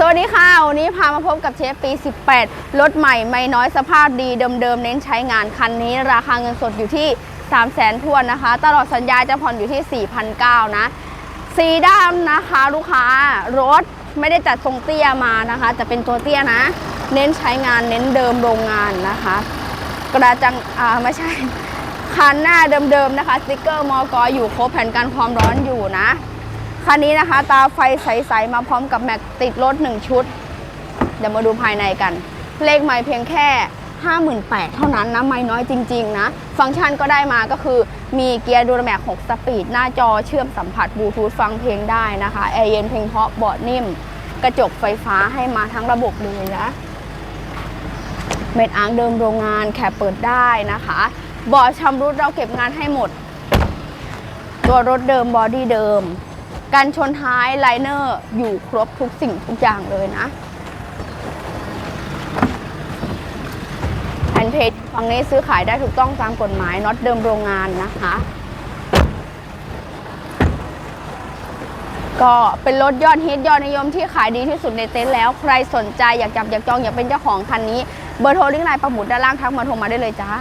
สวัสดีค่ะ วันนี้พามาพบกับเชฟปี 18 รถใหม่ไม่น้อยสภาพดีเดิมๆ เน้นใช้งานคันนี้ ราคาเงินสดอยู่ที่ 3 0 0 0 0ทวนนะคะ ตลอดสัญญาจะผ่อนอยู่ที่ 4,900 นะ สีดำนะคะ ลูกค้ารถไม่ได้จัดทรงเตี้ยมานะคะ จะเป็นตัวเตี้ยนะ เน้นใช้งานเน้นเดิมโรงงานนะคะ กระจังอ่าไม่ใช่ คันหน้าเดิมๆนะคะสติกเกอร์มอกออยู่ครบแผ่นกันความร้อนอยู่นะ คันนี้นะคะ ตาไฟใส ๆ มาพร้อมกับแม็กติดรถ 1 ชุด เดี๋ยวมาดูภายในกัน เลขไม่เพียงแค่ 58,000เท่านั้นนะไม่น้อยจริง ๆ นะ ฟังก์ชันก็ได้มาก็คือมีเกียร์ดูรแม็ก6สปีด หน้าจอเชื่อมสัมผัสบลูทูธฟังเพลงได้นะคะแอร์เย็นเพลงเพราะเบาะนิ่ม กระจกไฟฟ้าให้มาทั้งระบบเลยนะเม็ดอ่างเดิมโรงงานแคปเปิดได้นะคะเบาะชำรุดเราเก็บงานให้หมด ตัวรถเดิมบอดี้เดิม การชนท้ายไลเนอร์อยู่ครบทุกสิ่งทุกอย่างเลยนะแผ่นเพจฝั่งนี้ซื้อขายได้ถูกต้องตามกฎหมายน็อตเดิมโรงงานนะคะ ก็เป็นรถยอดฮิตยอดนิยมที่ขายดีที่สุดในเต็นท์แล้วใครสนใจอยากจับอยากจองอยากเป็นเจ้าของคันนี้เบอร์โทรลิงก์ไลน์ประมุดด้านล่างทักมาโทรมาได้เลยจ้า